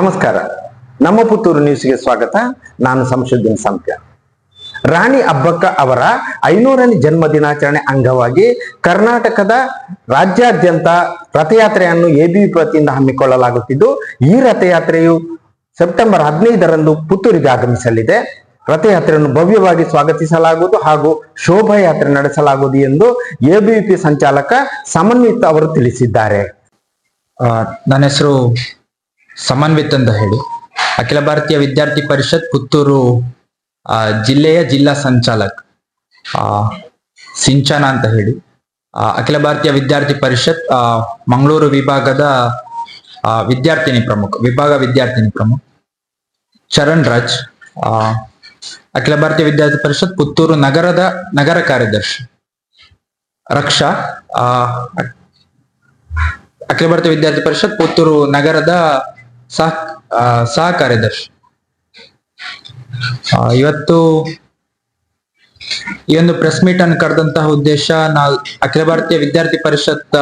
ನಮಸ್ಕಾರ. ನಮ್ಮ ಪುತ್ತೂರು ನ್ಯೂಸ್ಗೆ ಸ್ವಾಗತ. ನಾನು ಸಂಶುದ್ದೀನ್ ಸಂಪ್ಯ. ರಾಣಿ ಅಬ್ಬಕ್ಕ ಅವರ ಐನೂರನೇ ಜನ್ಮ ದಿನಾಚರಣೆ ಅಂಗವಾಗಿ ಕರ್ನಾಟಕದ ರಾಜ್ಯಾದ್ಯಂತ ರಥಯಾತ್ರೆಯನ್ನು ಎಬಿವಿ ವತಿಯಿಂದ ಹಮ್ಮಿಕೊಳ್ಳಲಾಗುತ್ತಿದ್ದು, ಈ ರಥಯಾತ್ರೆಯು ಸೆಪ್ಟೆಂಬರ್ ಹದಿನೈದರಂದು ಪುತ್ತೂರಿಗೆ ಆಗಮಿಸಲಿದೆ. ರಥಯಾತ್ರೆಯನ್ನು ಭವ್ಯವಾಗಿ ಸ್ವಾಗತಿಸಲಾಗುವುದು ಹಾಗೂ ಶೋಭಾಯಾತ್ರೆ ನಡೆಸಲಾಗುವುದು ಎಂದು ಎಬಿವಿಪಿ ಸಂಚಾಲಕ ಸಮನ್ವಿತ್ ಅವರು ತಿಳಿಸಿದ್ದಾರೆ. ನನ್ನ ಹೆಸರು ಸಮನ್ವಿತ್ ಅಂತ ಹೇಳಿ. ಅಖಿಲ ಭಾರತೀಯ ವಿದ್ಯಾರ್ಥಿ ಪರಿಷತ್ ಪುತ್ತೂರು ಜಿಲ್ಲೆಯ ಜಿಲ್ಲಾ ಸಂಚಾಲಕ್ ಸಿಂಚನ ಅಂತ ಹೇಳಿ. ಅಖಿಲ ಭಾರತೀಯ ವಿದ್ಯಾರ್ಥಿ ಪರಿಷತ್ ಮಂಗಳೂರು ವಿಭಾಗದ ವಿದ್ಯಾರ್ಥಿನಿ ಪ್ರಮುಖ ವಿಭಾಗ ವಿದ್ಯಾರ್ಥಿನಿ ಪ್ರಮುಖ. ಚರಣ್ ರಾಜ್ ಆ, ಅಖಿಲ ಭಾರತೀಯ ವಿದ್ಯಾರ್ಥಿ ಪರಿಷತ್ ಪುತ್ತೂರು ನಗರದ ನಗರ ಕಾರ್ಯದರ್ಶಿ. ರಕ್ಷಾ ಆ, ಅಖಿಲ ಭಾರತೀಯ ವಿದ್ಯಾರ್ಥಿ ಪರಿಷತ್ ಪುತ್ತೂರು ನಗರದ ಸಹ ಸಹ ಕಾರ್ಯದರ್ಶಿ ಇವತ್ತು ಈ ಒಂದು ಪ್ರೆಸ್ ಮೀಟ್ ಅನ್ನು ಕರೆದಂತಹ ಉದ್ದೇಶ ನಾ ಅಖಿಲ ಭಾರತೀಯ ವಿದ್ಯಾರ್ಥಿ ಪರಿಷತ್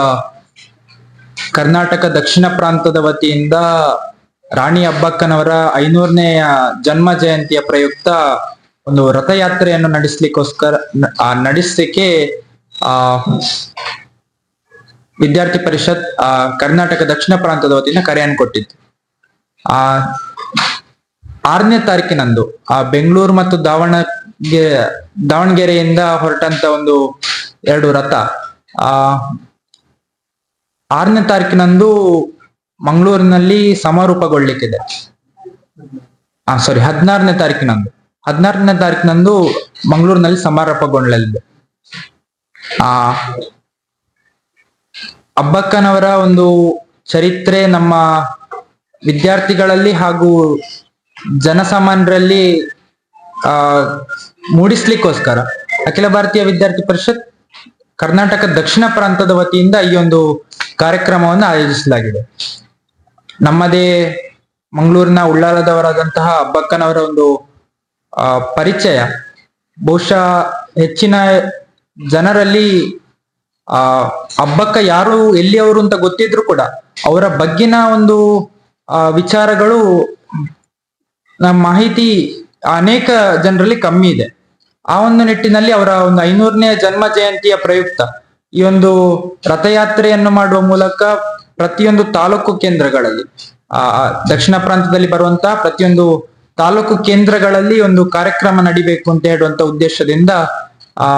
ಕರ್ನಾಟಕ ದಕ್ಷಿಣ ಪ್ರಾಂತದ ವತಿಯಿಂದ ರಾಣಿ ಅಬ್ಬಕ್ಕನವರ ಐನೂರನೇ ಜನ್ಮ ಜಯಂತಿಯ ಪ್ರಯುಕ್ತ ಒಂದು ರಥಯಾತ್ರೆಯನ್ನು ನಡೆಸಲಿಕ್ಕೋಸ್ಕರ ನಡೆಸಲಿಕ್ಕೆ, ಆ, ವಿದ್ಯಾರ್ಥಿ ಪರಿಷತ್ ಕರ್ನಾಟಕ ದಕ್ಷಿಣ ಪ್ರಾಂತದ ವತಿಯಿಂದ ಕರೆಯನ್ನು ಕೊಟ್ಟಿತ್ತು. ಆ ಆರನೇ ತಾರೀಕಿನಂದು ಆ ಬೆಂಗಳೂರು ಮತ್ತು ದಾವಣಗೆ ದಾವಣಗೆರೆಯಿಂದ ಹೊರಟಂತ ಒಂದು ಎರಡು ರಥ, ಆ ಆರನೇ ತಾರೀಕಿನಂದು ಮಂಗಳೂರಿನಲ್ಲಿ ಸಮಾರೋಪಗೊಳ್ಳಿಕ್ಕಿದೆ. ಆ ಸಾರಿ ಹದಿನಾರನೇ ತಾರೀಕಿನಂದು ಹದಿನಾರನೇ ತಾರೀಕಿನಂದು ಮಂಗಳೂರಿನಲ್ಲಿ ಸಮಾರೋಪಗೊಳ್ಳಲಿದೆ. ಆ ಅಬ್ಬಕ್ಕನವರ ಒಂದು ಚರಿತ್ರೆ ನಮ್ಮ ವಿದ್ಯಾರ್ಥಿಗಳಲ್ಲಿ ಹಾಗೂ ಜನಸಾಮಾನ್ಯರಲ್ಲಿ, ಆ, ಮೂಡಿಸ್ಲಿಕ್ಕೋಸ್ಕರ ಅಖಿಲ ಭಾರತೀಯ ವಿದ್ಯಾರ್ಥಿ ಪರಿಷತ್ ಕರ್ನಾಟಕ ದಕ್ಷಿಣ ಪ್ರಾಂತದ ವತಿಯಿಂದ ಈ ಒಂದು ಕಾರ್ಯಕ್ರಮವನ್ನು ಆಯೋಜಿಸಲಾಗಿದೆ. ನಮ್ಮದೇ ಮಂಗಳೂರಿನ ಉಳ್ಳಾಲದವರಾದಂತಹ ಅಬ್ಬಕ್ಕನವರ ಒಂದು ಪರಿಚಯ. ಬಹುಶಃ ಹೆಚ್ಚಿನ ಜನರಲ್ಲಿ, ಆ ಹಬ್ಬಕ್ಕ ಯಾರು ಎಲ್ಲಿಯವರು ಅಂತ ಗೊತ್ತಿದ್ರು ಕೂಡ ಅವರ ಬಗ್ಗಿನ ಒಂದು ವಿಚಾರಗಳು ನಮ್ಮ ಮಾಹಿತಿ ಅನೇಕ ಜನರಲ್ಲಿ ಕಮ್ಮಿ ಇದೆ. ಆ ಒಂದು ನಿಟ್ಟಿನಲ್ಲಿ ಅವರ ಒಂದು ಐನೂರನೇ ಜನ್ಮ ಜಯಂತಿಯ ಪ್ರಯುಕ್ತ ಈ ಒಂದು ರಥಯಾತ್ರೆಯನ್ನು ಮಾಡುವ ಮೂಲಕ ಪ್ರತಿಯೊಂದು ತಾಲೂಕು ಕೇಂದ್ರಗಳಲ್ಲಿ ಆ ಆ, ದಕ್ಷಿಣ ಪ್ರಾಂತದಲ್ಲಿ ಬರುವಂತಹ ಪ್ರತಿಯೊಂದು ತಾಲೂಕು ಕೇಂದ್ರಗಳಲ್ಲಿ ಒಂದು ಕಾರ್ಯಕ್ರಮ ನಡಿಬೇಕು ಅಂತ ಹೇಳುವಂತ ಉದ್ದೇಶದಿಂದ ಆ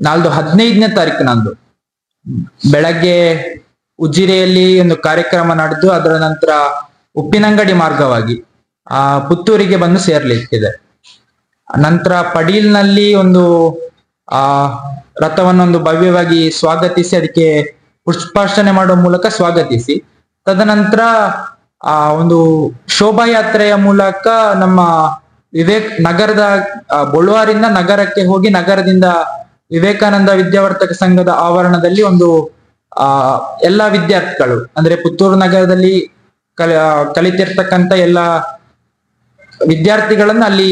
ನಾಲ್ದು ಹದಿನೈದನೇ ತಾರೀಕು ನಂದು. ಬೆಳಗ್ಗೆ ಉಜಿರೆಯಲ್ಲಿ ಒಂದು ಕಾರ್ಯಕ್ರಮ ನಡೆದು ಅದರ ನಂತರ ಉಪ್ಪಿನಂಗಡಿ ಮಾರ್ಗವಾಗಿ, ಆ, ಪುತ್ತೂರಿಗೆ ಬಂದು ಸೇರ್ಲಿಕ್ಕಿದೆ. ನಂತರ ಪಡೀಲ್ನಲ್ಲಿ ಒಂದು, ಆ, ರಥವನ್ನೊಂದು ಭವ್ಯವಾಗಿ ಸ್ವಾಗತಿಸಿ, ಅದಕ್ಕೆ ಪುಷ್ಪಾರ್ಚನೆ ಮಾಡುವ ಮೂಲಕ ಸ್ವಾಗತಿಸಿ. ತದನಂತರ, ಆ, ಒಂದು ಶೋಭಾಯಾತ್ರೆಯ ಮೂಲಕ ನಮ್ಮ ವಿವೇಕ್, ನಗರದ ಬೊಳುವಾರಿಂದ ನಗರಕ್ಕೆ ಹೋಗಿ ನಗರದಿಂದ ವಿವೇಕಾನಂದ ವಿದ್ಯಾವರ್ತಕ ಸಂಘದ ಆವರಣದಲ್ಲಿ ಒಂದು ಆ ಎಲ್ಲಾ ವಿದ್ಯಾರ್ಥಿಗಳು ಅಂದ್ರೆ ಪುತ್ತೂರು ನಗರದಲ್ಲಿ ಕಲ ಕಲಿತಿರ್ತಕ್ಕಂತ ಎಲ್ಲ ವಿದ್ಯಾರ್ಥಿಗಳನ್ನ ಅಲ್ಲಿ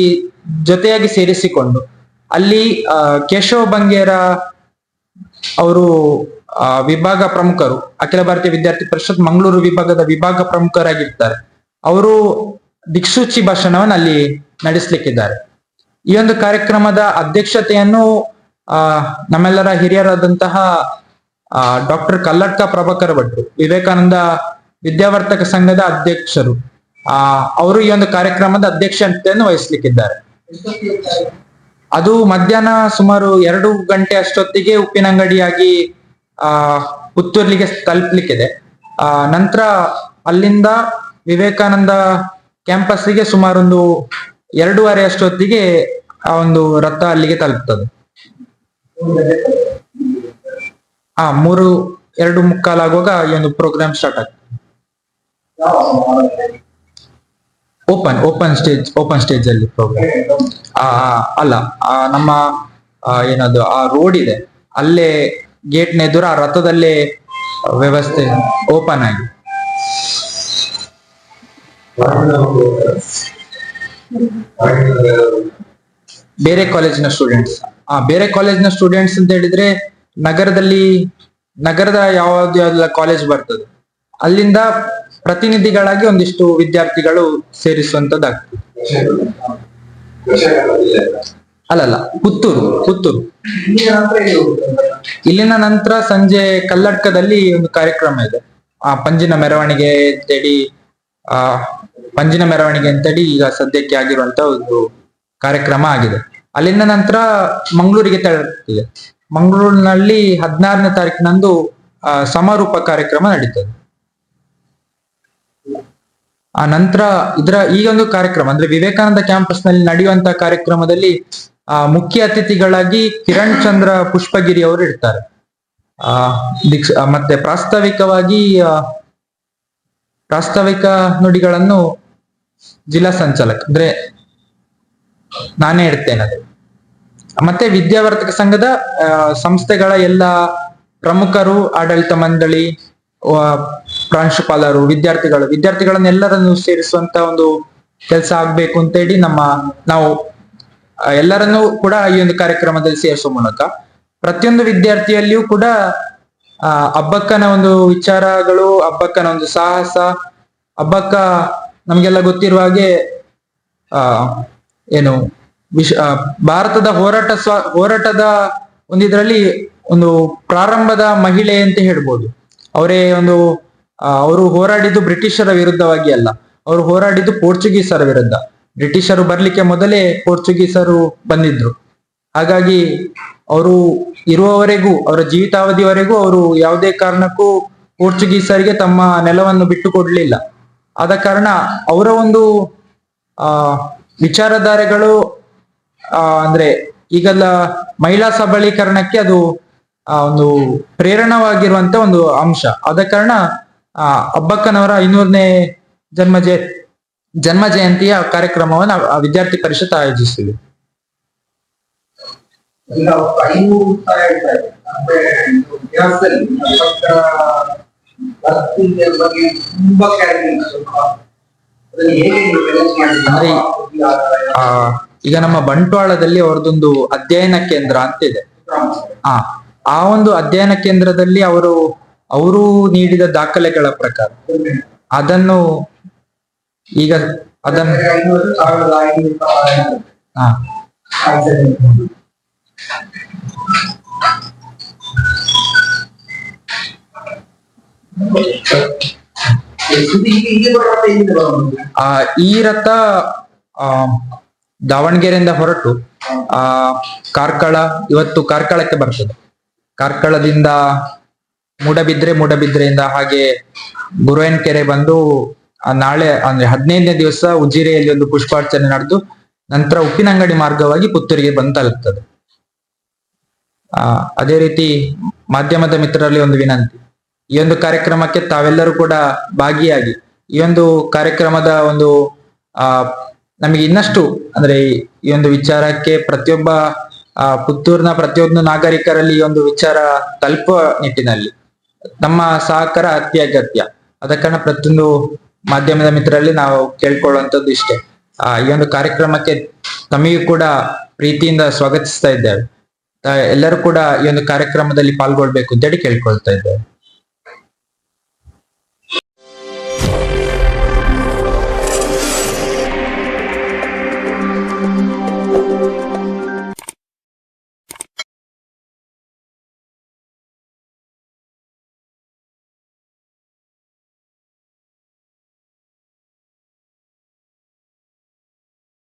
ಜೊತೆಯಾಗಿ ಸೇರಿಸಿಕೊಂಡು ಅಲ್ಲಿ ಕೇಶವ ಬಂಗೇರ ಅವರು ಆ, ವಿಭಾಗ ಪ್ರಮುಖರು ಅಖಿಲ ಭಾರತೀಯ ವಿದ್ಯಾರ್ಥಿ ಪರಿಷತ್ ಮಂಗಳೂರು ವಿಭಾಗದ ವಿಭಾಗ ಪ್ರಮುಖರಾಗಿರ್ತಾರೆ. ಅವರು ದಿಕ್ಸೂಚಿ ಭಾಷಣವನ್ನು ಅಲ್ಲಿ ನಡೆಸಲಿಕ್ಕಿದ್ದಾರೆ. ಈ ಒಂದು ಕಾರ್ಯಕ್ರಮದ ಅಧ್ಯಕ್ಷತೆಯನ್ನು ಆ ನಮ್ಮೆಲ್ಲರ ಹಿರಿಯರಾದಂತಹ ಆ, ಡಾಕ್ಟರ್ ಕಲ್ಲಡ್ಕ ಪ್ರಭಾಕರ್ ಭಟ್ರು, ವಿವೇಕಾನಂದ ವಿದ್ಯಾವರ್ತಕ ಸಂಘದ ಅಧ್ಯಕ್ಷರು. ಆ, ಅವರು ಈ ಒಂದು ಕಾರ್ಯಕ್ರಮದ ಅಧ್ಯಕ್ಷತೆಯನ್ನು ವಹಿಸ್ಲಿಕ್ಕಿದ್ದಾರೆ. ಅದು ಮಧ್ಯಾಹ್ನ ಸುಮಾರು ಎರಡು ಗಂಟೆ ಅಷ್ಟೊತ್ತಿಗೆ ಉಪ್ಪಿನಂಗಡಿಯಾಗಿ, ಆ, ಪುತ್ತೂರ್ಲಿಗೆ ತಲುಪಲಿಕ್ಕಿದೆ. ಆ, ನಂತರ ಅಲ್ಲಿಂದ ವಿವೇಕಾನಂದ ಕ್ಯಾಂಪಸ್ಸಿಗೆ ಸುಮಾರೊಂದು ಎರಡೂವರೆ ಅಷ್ಟೊತ್ತಿಗೆ ಆ ಒಂದು ರಥ ಅಲ್ಲಿಗೆ ತಲುಪ್ತದೆ. ಆ ಮೂರು, ಎರಡು ಮುಕ್ಕಾಲಾಗುವಾಗ ಈ ಒಂದು ಪ್ರೋಗ್ರಾಮ್ ಸ್ಟಾರ್ಟ್ ಆಗ್ತದೆ open open stage open stage ಅಲ್ಲಿ ಪ್ರೋಗ್ರಾಮ್ ಆ ಅಲ್ಲ ನಮ್ಮ ಏನದು, ಆ ರೋಡ್ ಇದೆ. ಅಲ್ಲೇ ಗೇಟ್ನ ಎದುರು ಆ ರಥದಲ್ಲೇ ವ್ಯವಸ್ಥೆ ಓಪನ್ ಆಗಿ. ಬೇರೆ ಕಾಲೇಜಿನ ಸ್ಟೂಡೆಂಟ್ಸ್ ಆ, ಬೇರೆ ಕಾಲೇಜಿನ ಸ್ಟೂಡೆಂಟ್ಸ್ ಅಂತ ಹೇಳಿದ್ರೆ ನಗರದಲ್ಲಿ, ನಗರದ ಯಾವ್ದು ಯಾವ್ದೆಲ್ಲ ಕಾಲೇಜ್ ಬರ್ತದೆ, ಅಲ್ಲಿಂದ ಪ್ರತಿನಿಧಿಗಳಾಗಿ ಒಂದಿಷ್ಟು ವಿದ್ಯಾರ್ಥಿಗಳು ಸೇರಿಸುವಂತದ್ದಾಗ್ತದೆ. ಅಲ್ಲಲ್ಲ, ಪುತ್ತೂರು ಪುತ್ತೂರು. ಇಲ್ಲಿನ ನಂತರ ಸಂಜೆ ಕಲ್ಲಡ್ಕದಲ್ಲಿ ಒಂದು ಕಾರ್ಯಕ್ರಮ ಇದೆ. ಆ ಪಂಜಿನ ಮೆರವಣಿಗೆ ಅಂತೇಳಿ, ಆ ಪಂಜಿನ ಮೆರವಣಿಗೆ ಅಂತೇಳಿ ಈಗ ಸದ್ಯಕ್ಕೆ ಆಗಿರುವಂತ ಒಂದು ಕಾರ್ಯಕ್ರಮ ಆಗಿದೆ. ಅಲ್ಲಿಂದ ನಂತರ ಮಂಗಳೂರಿಗೆ ತೆರಳುತ್ತಿದೆ. ಮಂಗಳೂರಿನಲ್ಲಿ ಹದಿನಾರನೇ ತಾರೀಕಿನಂದು ಸಮಾರೋಪ ಕಾರ್ಯಕ್ರಮ ನಡೀತದೆ. ಆ ನಂತರ ಇದರ ಈ ಒಂದು ಕಾರ್ಯಕ್ರಮ, ಅಂದ್ರೆ ವಿವೇಕಾನಂದ ಕ್ಯಾಂಪಸ್ನಲ್ಲಿ ನಡೆಯುವಂತ ಕಾರ್ಯಕ್ರಮದಲ್ಲಿ, ಆ, ಮುಖ್ಯ ಅತಿಥಿಗಳಾಗಿ ಕಿರಣ್ ಚಂದ್ರ ಪುಷ್ಪಗಿರಿ ಅವರು ಇರ್ತಾರೆ. ಆ ದೀಕ್ಷ ಮತ್ತೆ ಪ್ರಾಸ್ತಾವಿಕವಾಗಿ ಪ್ರಾಸ್ತಾವಿಕ ನುಡಿಗಳನ್ನು ಜಿಲ್ಲಾ ಸಂಚಾಲಕ, ಅಂದ್ರೆ ನಾನೇ ಇರ್ತೇನೆ ಅದು. ಮತ್ತೆ ವಿದ್ಯಾವರ್ತಕ ಸಂಘದ ಸಂಸ್ಥೆಗಳ ಎಲ್ಲ ಪ್ರಮುಖರು, ಆಡಳಿತ ಮಂಡಳಿ ಪ್ರಾಂಶುಪಾಲರು, ವಿದ್ಯಾರ್ಥಿಗಳು, ವಿದ್ಯಾರ್ಥಿಗಳನ್ನೆಲ್ಲರನ್ನು ಸೇರಿಸುವಂತ ಒಂದು ಕೆಲಸ ಆಗ್ಬೇಕು ಅಂತೇಳಿ ನಮ್ಮ ನಾವು ಎಲ್ಲರನ್ನೂ ಕೂಡ ಈ ಒಂದು ಕಾರ್ಯಕ್ರಮದಲ್ಲಿ ಸೇರಿಸುವ ಮೂಲಕ ಪ್ರತಿಯೊಂದು ವಿದ್ಯಾರ್ಥಿಯಲ್ಲಿಯೂ ಕೂಡ ಹಬ್ಬಕ್ಕನ ಒಂದು ವಿಚಾರಗಳು, ಹಬ್ಬಕ್ಕನ ಒಂದು ಸಾಹಸ, ಹಬ್ಬಕ್ಕ ನಮಗೆಲ್ಲ ಗೊತ್ತಿರುವ ಹಾಗೆ, ಆ, ಏನು ವಿಶ್ ಭಾರತದ ಹೋರಾಟ ಸ್ವ ಹೋರಾಟದ ಒಂದು ಇದರಲ್ಲಿ ಒಂದು ಪ್ರಾರಂಭದ ಮಹಿಳೆ ಅಂತ ಹೇಳ್ಬೋದು. ಅವರೇ ಒಂದು ಅವರು ಹೋರಾಡಿದ್ದು ಬ್ರಿಟಿಷರ ವಿರುದ್ಧವಾಗಿ ಅಲ್ಲ. ಅವರು ಹೋರಾಡಿದ್ದು ಪೋರ್ಚುಗೀಸರ ವಿರುದ್ಧ. ಬ್ರಿಟಿಷರು ಬರ್ಲಿಕ್ಕೆ ಮೊದಲೇ ಪೋರ್ಚುಗೀಸರು ಬಂದಿದ್ರು. ಹಾಗಾಗಿ ಅವರು ಇರುವವರೆಗೂ, ಅವರ ಜೀವಿತಾವಧಿವರೆಗೂ ಅವರು ಯಾವುದೇ ಕಾರಣಕ್ಕೂ ಪೋರ್ಚುಗೀಸರಿಗೆ ತಮ್ಮ ನೆಲವನ್ನು ಬಿಟ್ಟು ಕೊಡ್ಲಿಲ್ಲ ಆದ ಕಾರಣ ಅವರ ಒಂದು, ಆ, ವಿಚಾರಧಾರೆಗಳು ಅಂದ್ರೆ ಈಗೆಲ್ಲ ಮಹಿಳಾ ಸಬಲೀಕರಣಕ್ಕೆ ಅದು ಆ ಒಂದು ಪ್ರೇರಣವಾಗಿರುವಂತ ಒಂದು ಅಂಶ. ಆದ ಕಾರಣ ಆ ಅಬ್ಬಕ್ಕನವರ ಐನೂರನೇ ಜನ್ಮ ಜಯ ಜನ್ಮ ಜಯಂತಿಯ ಕಾರ್ಯಕ್ರಮವನ್ನು ವಿದ್ಯಾರ್ಥಿ ಪರಿಷತ್ ಆಯೋಜಿಸಿದೆ. ಅಂದ್ರೆ ಈಗ ನಮ್ಮ ಬಂಟ್ವಾಳದಲ್ಲಿ ಅವರದೊಂದು ಅಧ್ಯಯನ ಕೇಂದ್ರ ಅಂತ ಇದೆ. ಆ ಆ ಒಂದು ಅಧ್ಯಯನ ಕೇಂದ್ರದಲ್ಲಿ ಅವರು ಅವರು ನೀಡಿದ ದಾಖಲೆಗಳ ಪ್ರಕಾರ ಅದನ್ನು ಈಗ ಅದನ್ನು ಆ, ಈ ರಥ, ಆ ದಾವಣಗೆರೆಯಿಂದ ಹೊರಟು, ಆ, ಕಾರ್ಕಳ, ಇವತ್ತು ಕಾರ್ಕಳಕ್ಕೆ ಬರ್ತದೆ. ಕಾರ್ಕಳದಿಂದ ಮೂಡಬಿದ್ರೆ ಮೂಡಬಿದ್ರೆಯಿಂದ ಹಾಗೆ ಗುರುವನ್ಕೆರೆ ಬಂದು, ಆ, ನಾಳೆ, ಅಂದ್ರೆ ಹದಿನೈದನೇ ದಿವಸ ಉಜಿರೆಯಲ್ಲಿ ಒಂದು ಪುಷ್ಪಾರ್ಚನೆ ನಡೆದು, ನಂತರ ಉಪ್ಪಿನಂಗಡಿ ಮಾರ್ಗವಾಗಿ ಪುತ್ತೂರಿಗೆ ಬಂದು ತಲುಪ್ತದೆ ಆ, ಅದೇ ರೀತಿ ಮಾಧ್ಯಮದ ಮಿತ್ರರಲ್ಲಿ ಒಂದು ವಿನಂತಿ. ಈ ಒಂದು ಕಾರ್ಯಕ್ರಮಕ್ಕೆ ತಾವೆಲ್ಲರೂ ಕೂಡ ಭಾಗಿಯಾಗಿ, ಈ ಒಂದು ಕಾರ್ಯಕ್ರಮದ ಒಂದು, ಆ ನಮಗೆ ಇನ್ನಷ್ಟು, ಅಂದ್ರೆ ಈ- ಒಂದು ವಿಚಾರಕ್ಕೆ ಪ್ರತಿಯೊಬ್ಬ, ಆ, ಪುತ್ತೂರಿನ ಪ್ರತಿಯೊಂದು ನಾಗರಿಕರಲ್ಲಿ ಈ ಒಂದು ವಿಚಾರ ತಲುಪುವ ನಿಟ್ಟಿನಲ್ಲಿ ನಮ್ಮ ಸಹಕಾರ ಅತಿ ಅಗತ್ಯ. ಅದ ಕಾರಣ ಪ್ರತಿಯೊಂದು ಮಾಧ್ಯಮದ ಮಿತ್ರರಲ್ಲಿ ನಾವು ಕೇಳ್ಕೊಳ್ಳುವಂತದ್ದು ಇಷ್ಟೇ. ಆ, ಈ ಒಂದು ಕಾರ್ಯಕ್ರಮಕ್ಕೆ ತಮಗೂ ಕೂಡ ಪ್ರೀತಿಯಿಂದ ಸ್ವಾಗತಿಸ್ತಾ ಇದ್ದೇವೆ. ಎಲ್ಲರೂ ಕೂಡ ಈ ಒಂದು ಕಾರ್ಯಕ್ರಮದಲ್ಲಿ ಪಾಲ್ಗೊಳ್ಬೇಕು ಅಂತೇಳಿ ಕೇಳ್ಕೊಳ್ತಾ ಇದ್ದೇವೆ.